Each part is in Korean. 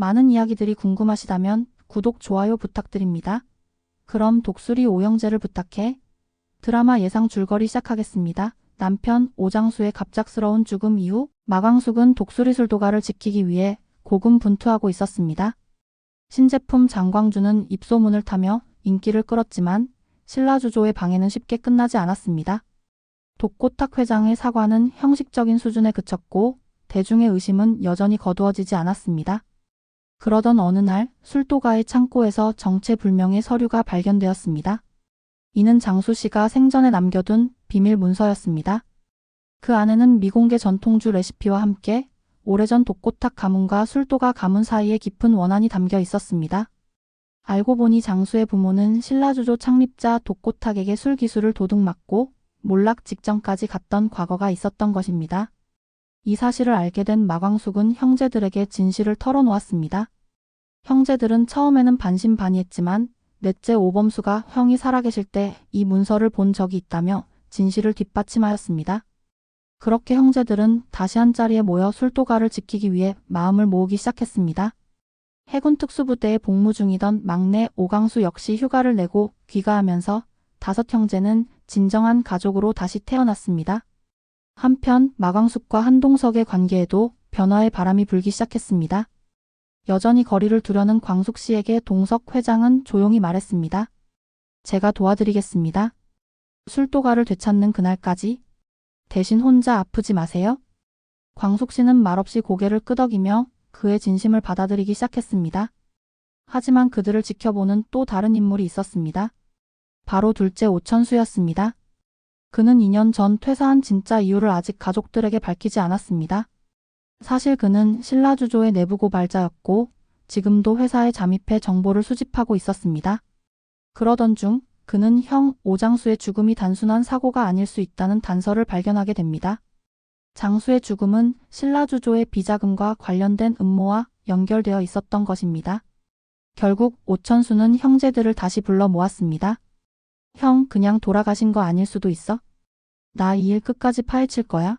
많은 이야기들이 궁금하시다면 구독, 좋아요 부탁드립니다. 그럼 독수리 오영재를 부탁해. 드라마 예상 줄거리 시작하겠습니다. 남편 오장수의 갑작스러운 죽음 이후 마광숙은 독수리 술도가를 지키기 위해 고군분투하고 있었습니다. 신제품 장광주는 입소문을 타며 인기를 끌었지만 신라주조의 방해는 쉽게 끝나지 않았습니다. 독고탁 회장의 사과는 형식적인 수준에 그쳤고 대중의 의심은 여전히 거두어지지 않았습니다. 그러던 어느 날 술도가의 창고에서 정체불명의 서류가 발견되었습니다. 이는 장수 씨가 생전에 남겨둔 비밀 문서였습니다. 그 안에는 미공개 전통주 레시피와 함께 오래전 독고탁 가문과 술도가 가문 사이에 깊은 원한이 담겨 있었습니다. 알고 보니 장수의 부모는 신라주조 창립자 독고탁에게 술 기술을 도둑맞고 몰락 직전까지 갔던 과거가 있었던 것입니다. 이 사실을 알게 된 마광숙은 형제들에게 진실을 털어놓았습니다. 형제들은 처음에는 반신반의했지만 넷째 오범수가 형이 살아계실 때 이 문서를 본 적이 있다며 진실을 뒷받침하였습니다. 그렇게 형제들은 다시 한자리에 모여 술도가를 지키기 위해 마음을 모으기 시작했습니다. 해군 특수부대에 복무 중이던 막내 오강수 역시 휴가를 내고 귀가하면서 다섯 형제는 진정한 가족으로 다시 태어났습니다. 한편 마광숙과 한동석의 관계에도 변화의 바람이 불기 시작했습니다. 여전히 거리를 두려는 광숙 씨에게 동석 회장은 조용히 말했습니다. 제가 도와드리겠습니다. 술도가를 되찾는 그날까지 대신 혼자 아프지 마세요. 광숙 씨는 말없이 고개를 끄덕이며 그의 진심을 받아들이기 시작했습니다. 하지만 그들을 지켜보는 또 다른 인물이 있었습니다. 바로 둘째 오천수였습니다. 그는 2년 전 퇴사한 진짜 이유를 아직 가족들에게 밝히지 않았습니다. 사실 그는 신라주조의 내부 고발자였고 지금도 회사에 잠입해 정보를 수집하고 있었습니다. 그러던 중 그는 형 오장수의 죽음이 단순한 사고가 아닐 수 있다는 단서를 발견하게 됩니다. 장수의 죽음은 신라주조의 비자금과 관련된 음모와 연결되어 있었던 것입니다. 결국 오천수는 형제들을 다시 불러 모았습니다. 형, 그냥 돌아가신 거 아닐 수도 있어? 나 이 일 끝까지 파헤칠 거야.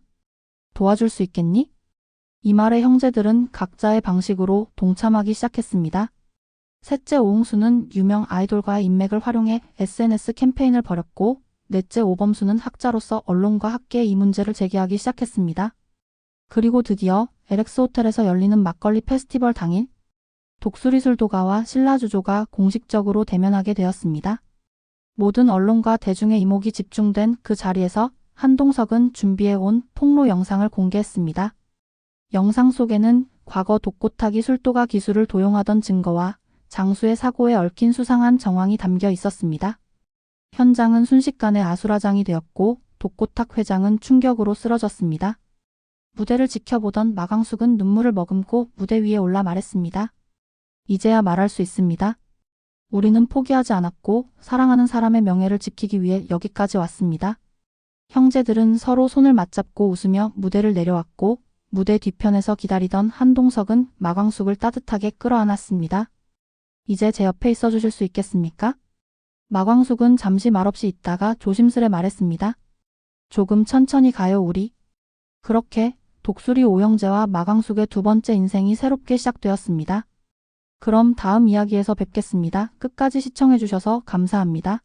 도와줄 수 있겠니? 이 말에 형제들은 각자의 방식으로 동참하기 시작했습니다. 셋째 오홍수는 유명 아이돌과의 인맥을 활용해 SNS 캠페인을 벌였고, 넷째 오범수는 학자로서 언론과 학계에 이 문제를 제기하기 시작했습니다. 그리고 드디어 LX 호텔에서 열리는 막걸리 페스티벌 당일, 독수리술도가와 신라주조가 공식적으로 대면하게 되었습니다. 모든 언론과 대중의 이목이 집중된 그 자리에서 한동석은 준비해온 폭로 영상을 공개했습니다. 영상 속에는 과거 독고타기 술도가 기술을 도용하던 증거와 장수의 사고에 얽힌 수상한 정황이 담겨 있었습니다. 현장은 순식간에 아수라장이 되었고 독고탁 회장은 충격으로 쓰러졌습니다. 무대를 지켜보던 마광숙은 눈물을 머금고 무대 위에 올라 말했습니다. 이제야 말할 수 있습니다. 우리는 포기하지 않았고 사랑하는 사람의 명예를 지키기 위해 여기까지 왔습니다. 형제들은 서로 손을 맞잡고 웃으며 무대를 내려왔고 무대 뒤편에서 기다리던 한동석은 마광숙을 따뜻하게 끌어안았습니다. 이제 제 옆에 있어 주실 수 있겠습니까? 마광숙은 잠시 말없이 있다가 조심스레 말했습니다. 조금 천천히 가요, 우리. 그렇게 독수리 오영재와 마광숙의 두 번째 인생이 새롭게 시작되었습니다. 그럼 다음 이야기에서 뵙겠습니다. 끝까지 시청해주셔서 감사합니다.